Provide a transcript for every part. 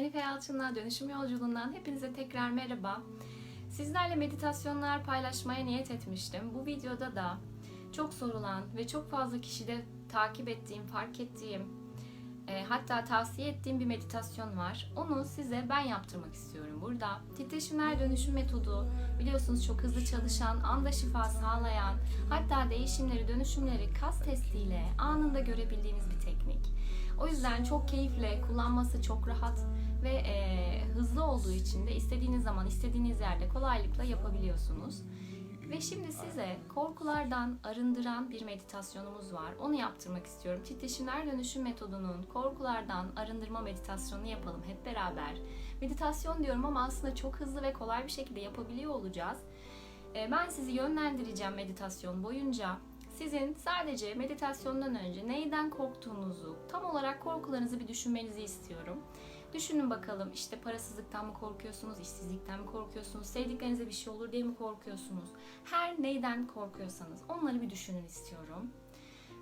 Hanife Yalçın'la Dönüşüm Yolculuğundan hepinize tekrar merhaba. Sizlerle meditasyonlar paylaşmaya niyet etmiştim. Bu videoda da çok sorulan ve çok fazla kişide takip ettiğim, fark ettiğim, e, hatta tavsiye ettiğim bir meditasyon var. Onu size ben yaptırmak istiyorum burada. Titreşimler dönüşüm metodu biliyorsunuz çok hızlı çalışan, anda şifa sağlayan, hatta değişimleri, dönüşümleri kas testiyle anında görebildiğiniz bir teknik. O yüzden çok keyifle, kullanması çok rahat ve e, hızlı olduğu için de istediğiniz zaman, istediğiniz yerde kolaylıkla yapabiliyorsunuz. Ve şimdi size korkulardan arındıran bir meditasyonumuz var. Onu yaptırmak istiyorum. Titreşimler dönüşüm metodunun korkulardan arındırma meditasyonunu yapalım hep beraber. Meditasyon diyorum ama aslında çok hızlı ve kolay bir şekilde yapabiliyor olacağız. E, Ben sizi yönlendireceğim meditasyon boyunca. Sizin sadece meditasyondan önce neyden korktuğunuzu, tam olarak korkularınızı bir düşünmenizi istiyorum. Düşünün bakalım işte parasızlıktan mı korkuyorsunuz, işsizlikten mi korkuyorsunuz, sevdiklerinize bir şey olur diye mi korkuyorsunuz? Her neyden korkuyorsanız onları bir düşünün istiyorum.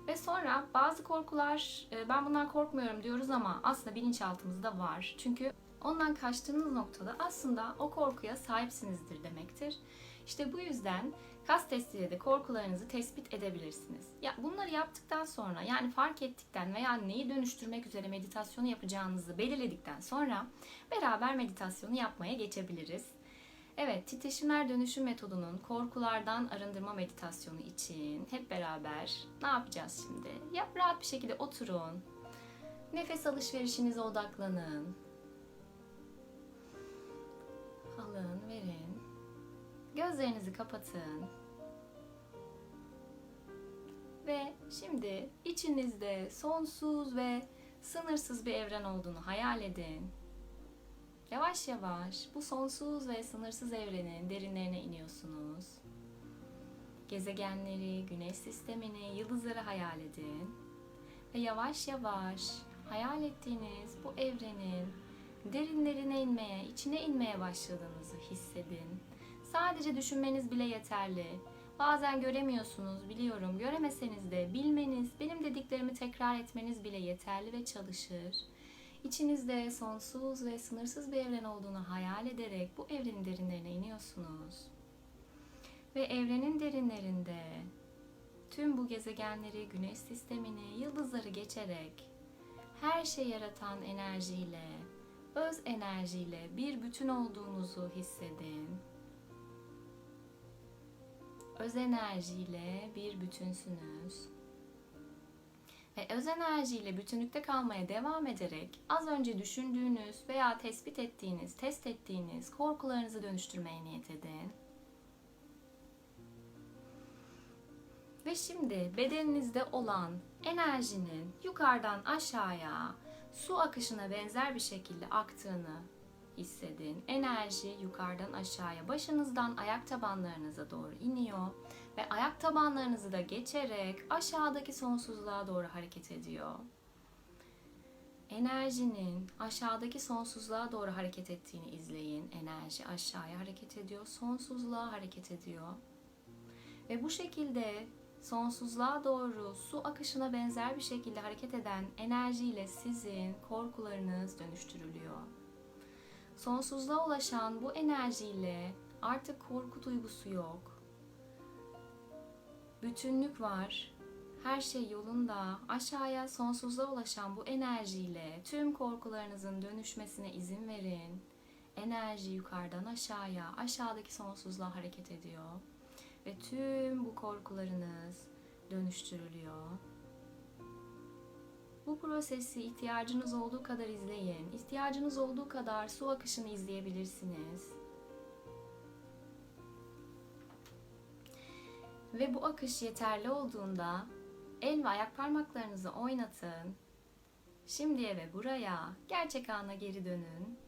Ve sonra bazı korkular e, ben bundan korkmuyorum diyoruz ama aslında bilinçaltımızda var. Çünkü ondan kaçtığınız noktada aslında o korkuya sahipsinizdir demektir. İşte bu yüzden kas testiyle de korkularınızı tespit edebilirsiniz. Ya bunları yaptıktan sonra yani fark ettikten veya neyi dönüştürmek üzere meditasyonu yapacağınızı belirledikten sonra beraber meditasyonu yapmaya geçebiliriz. Evet, titreşimler dönüşüm metodunun korkulardan arındırma meditasyonu için hep beraber ne yapacağız şimdi? Yap rahat bir şekilde oturun. Nefes alışverişinize odaklanın. Gözlerinizi kapatın. Ve şimdi içinizde sonsuz ve sınırsız bir evren olduğunu hayal edin. Yavaş yavaş bu sonsuz ve sınırsız evrenin derinlerine iniyorsunuz. Gezegenleri, güneş sistemini, yıldızları hayal edin. Ve yavaş yavaş hayal ettiğiniz bu evrenin derinlerine inmeye, içine inmeye başladığınızı hissedin. Sadece düşünmeniz bile yeterli. Bazen göremiyorsunuz, biliyorum. Göremeseniz de bilmeniz, benim dediklerimi tekrar etmeniz bile yeterli ve çalışır. İçinizde sonsuz ve sınırsız bir evren olduğunu hayal ederek bu evrenin derinlerine iniyorsunuz. Ve evrenin derinlerinde tüm bu gezegenleri, güneş sistemini, yıldızları geçerek her şey yaratan enerjiyle, öz enerjiyle bir bütün olduğunuzu hissedin. Öz enerjiyle bir bütünsünüz. Ve öz enerjiyle bütünlükte kalmaya devam ederek az önce düşündüğünüz veya tespit ettiğiniz, test ettiğiniz korkularınızı dönüştürmeye niyet edin. Ve şimdi bedeninizde olan enerjinin yukarıdan aşağıya su akışına benzer bir şekilde aktığını hissedin. Enerji yukarıdan aşağıya başınızdan ayak tabanlarınıza doğru iniyor ve ayak tabanlarınızı da geçerek aşağıdaki sonsuzluğa doğru hareket ediyor. Enerjinin aşağıdaki sonsuzluğa doğru hareket ettiğini izleyin. Enerji aşağıya hareket ediyor, sonsuzluğa hareket ediyor. Ve bu şekilde sonsuzluğa doğru su akışına benzer bir şekilde hareket eden enerjiyle sizin korkularınız dönüştürülüyor. Sonsuzluğa ulaşan bu enerjiyle artık korku duygusu yok. Bütünlük var. Her şey yolunda. Aşağıya sonsuzluğa ulaşan bu enerjiyle tüm korkularınızın dönüşmesine izin verin. Enerji yukarıdan aşağıya, aşağıdaki sonsuzluğa hareket ediyor. Ve tüm bu korkularınız dönüştürülüyor. Bu prosesi ihtiyacınız olduğu kadar izleyin. İhtiyacınız olduğu kadar su akışını izleyebilirsiniz. Ve bu akış yeterli olduğunda el ve ayak parmaklarınızı oynatın. Şimdiye ve buraya gerçek ana geri dönün.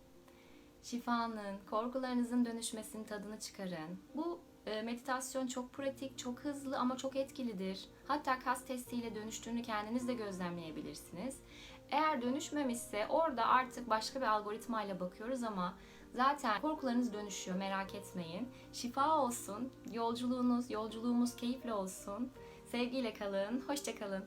Şifanın, korkularınızın dönüşmesinin tadını çıkarın. Bu meditasyon çok pratik, çok hızlı ama çok etkilidir. Hatta kas testiyle dönüştüğünü kendiniz de gözlemleyebilirsiniz. Eğer dönüşmemişse orada artık başka bir algoritmayla bakıyoruz ama zaten korkularınız dönüşüyor merak etmeyin. Şifa olsun, yolculuğunuz, yolculuğumuz keyifli olsun. Sevgiyle kalın, hoşça kalın.